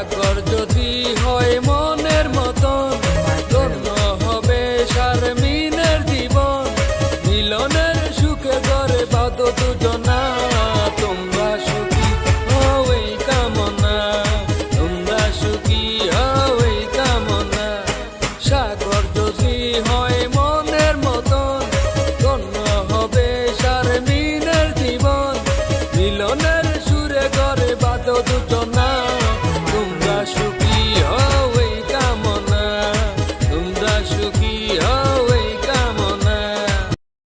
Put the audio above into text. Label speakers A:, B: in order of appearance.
A: সাগর যদি হয় মনের মতন, ধন্য হবে শারমিনের জীবন। মিলনের সুখে ধরে বাদ দুজনা, তোমরা সুখী হও এই কামনা, তোমরা সুখী হও এই কামনা। সাগর যদি হয় মনের মতন, ধন্য হবে শারমিনের জীবন। মিলনের সুরে করে বাদ দুজনা